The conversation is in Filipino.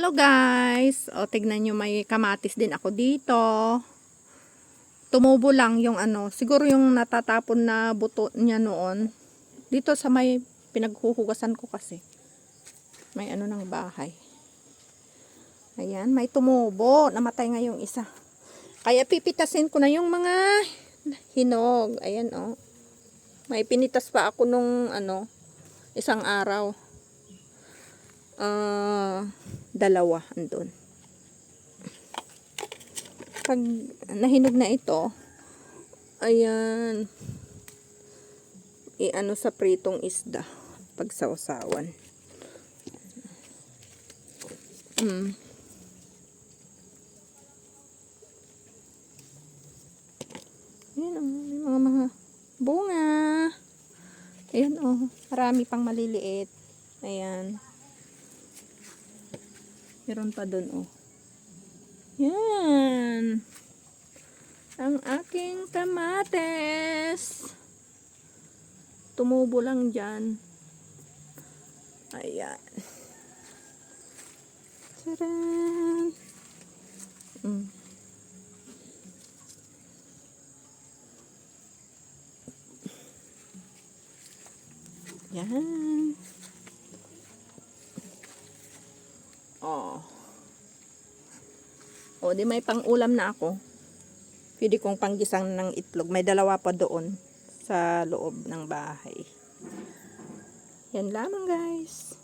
Hello guys! O, tignan nyo may kamatis din ako dito. Tumubo lang yung ano, siguro yung natatapon na buto niya noon. Dito sa may pinaghuhugasan ko kasi. May ano ng bahay. Ayan, may tumubo. Namatay nga yung isa. Kaya pipitasin ko na yung mga hinog. Ayan oh. May pinitas pa ako nung ano, isang araw. Ah, dalawa andun. Pag nahinog na ito, ayan, i-ano sa pritong isda, pag sausawan. Mm. Ayan oh, mga bunga. Ayan oh, marami pang maliliit. Ayan. Meron pa dun, oh. Yan. Ang aking kamates. Tumubo lang dyan. Ayan. Taran. Mm. Yan. Oh. O, di may pang-ulam na ako. Pwede kong panggisang ng itlog. May dalawa pa doon sa loob ng bahay. Yan lamang guys.